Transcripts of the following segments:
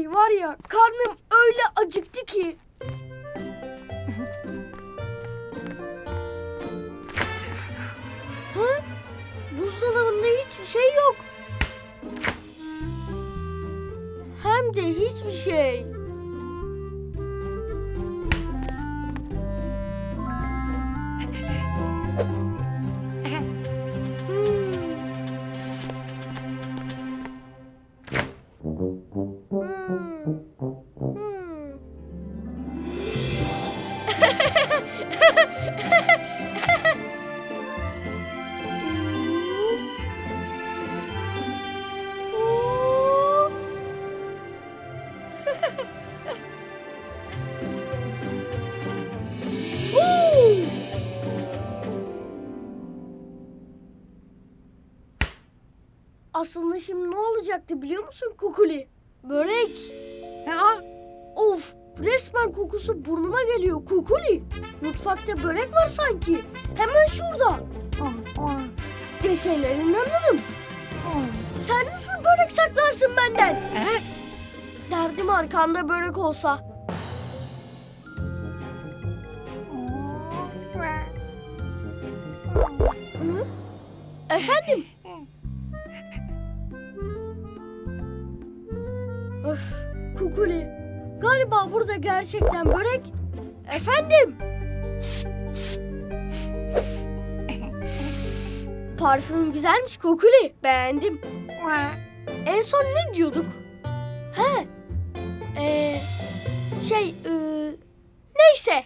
Kukuli var ya karnım öyle acıktı ki. ha? Buzdolabında hiçbir şey yok. Hem de hiçbir şey. Aslında şimdi ne olacaktı biliyor musun Kukuli? Börek. Ha? Of resmen kokusu burnuma geliyor Kukuli. Mutfakta börek var sanki. Hemen şurada. Deselerinden anladım. Sen nasıl börek saklarsın benden? Ha? Derdim arkanda börek olsa. Efendim? Öf, Kukuli. Galiba burada gerçekten börek. Efendim? Parfüm güzelmiş Kukuli. Beğendim. En son ne diyorduk? He. Ee, şey, e, neyse.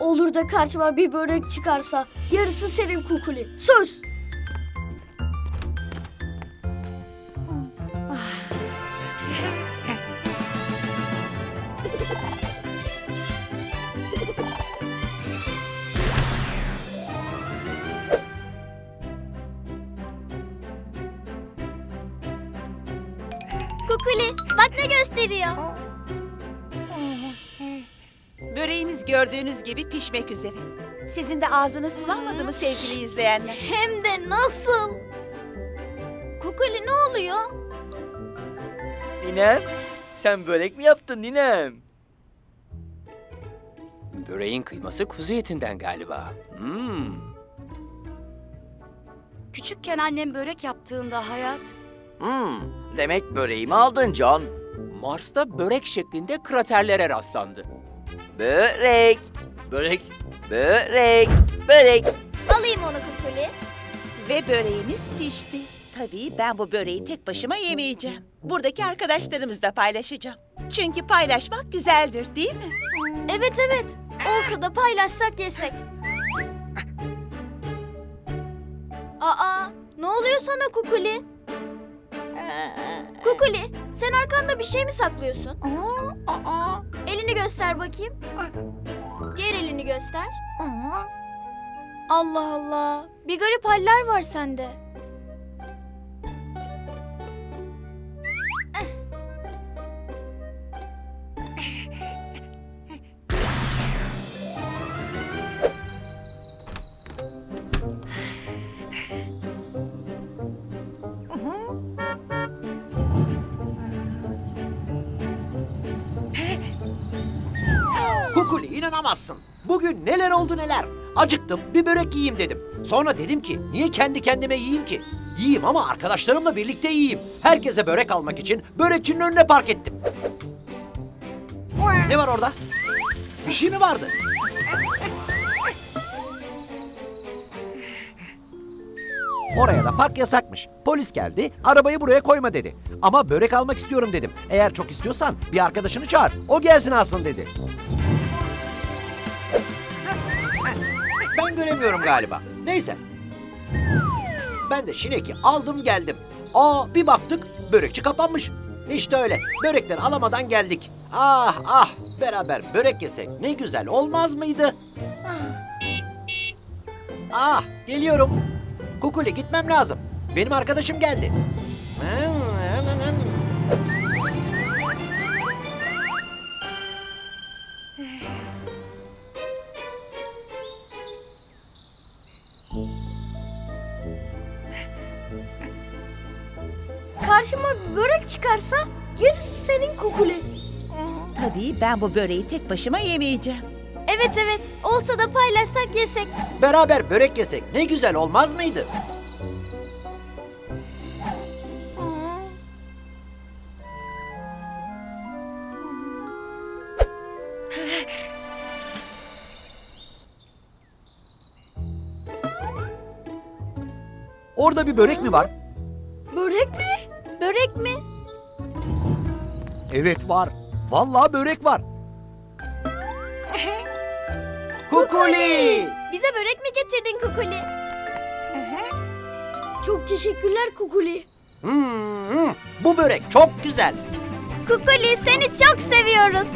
Olur da karşıma bir börek çıkarsa yarısı senin Kukuli. Söz. Kukuli bak ne gösteriyor. Böreğimiz gördüğünüz gibi pişmek üzere. Sizin de ağzınız sulanmadı mı sevgili izleyenler? Hem de nasıl? Kukuli ne oluyor? Ninem, sen börek mi yaptın ninem? Böreğin kıyması kuzu etinden galiba. Hmm. Küçükken annem börek yaptığında hayat Hmm, demek böreğimi aldın John. Mars'ta börek şeklinde kraterlere rastlandı. Börek, börek, börek, börek. Alayım onu Kukuli. Ve böreğimiz pişti. Tabii ben bu böreği tek başıma yemeyeceğim. Buradaki arkadaşlarımızla paylaşacağım. Çünkü paylaşmak güzeldir değil mi? Evet evet. Olsa da paylaşsak yesek. Aa ne oluyor sana Kukuli? Kukuli sen arkanda bir şey mi saklıyorsun? Elini göster bakayım. Diğer elini göster. Allah Allah. Bir garip haller var sende. İnanamazsın. Bugün neler oldu neler. Acıktım bir börek yiyeyim dedim. Sonra dedim ki niye kendi kendime yiyeyim ki? Yiyeyim ama arkadaşlarımla birlikte yiyeyim. Herkese börek almak için börekçinin önüne park ettim. Ne var orada? Bir şey mi vardı? Oraya da park yasakmış. Polis geldi, arabayı buraya koyma dedi. Ama börek almak istiyorum dedim. Eğer çok istiyorsan bir arkadaşını çağır. O gelsin alsın dedi. Ben göremiyorum galiba. Neyse. Ben de şineki aldım geldim. Aa bir baktık börekçi kapanmış. İşte öyle. Börekleri alamadan geldik. Ah ah beraber börek yesek ne güzel olmaz mıydı? Ah geliyorum. Kukuli gitmem lazım. Benim arkadaşım geldi. Karşıma bir börek çıkarsa gerisi senin Kukuli. Tabii ben bu böreği tek başıma yemeyeceğim. Evet evet. Olsa da paylaşsak yesek. Beraber börek yesek ne güzel olmaz mıydı? Orada bir börek mi var? Evet var. Vallahi börek var. Kukuli! Bize börek mi getirdin Kukuli? Çok teşekkürler Kukuli. Hmm, bu börek çok güzel. Kukuli seni çok seviyoruz.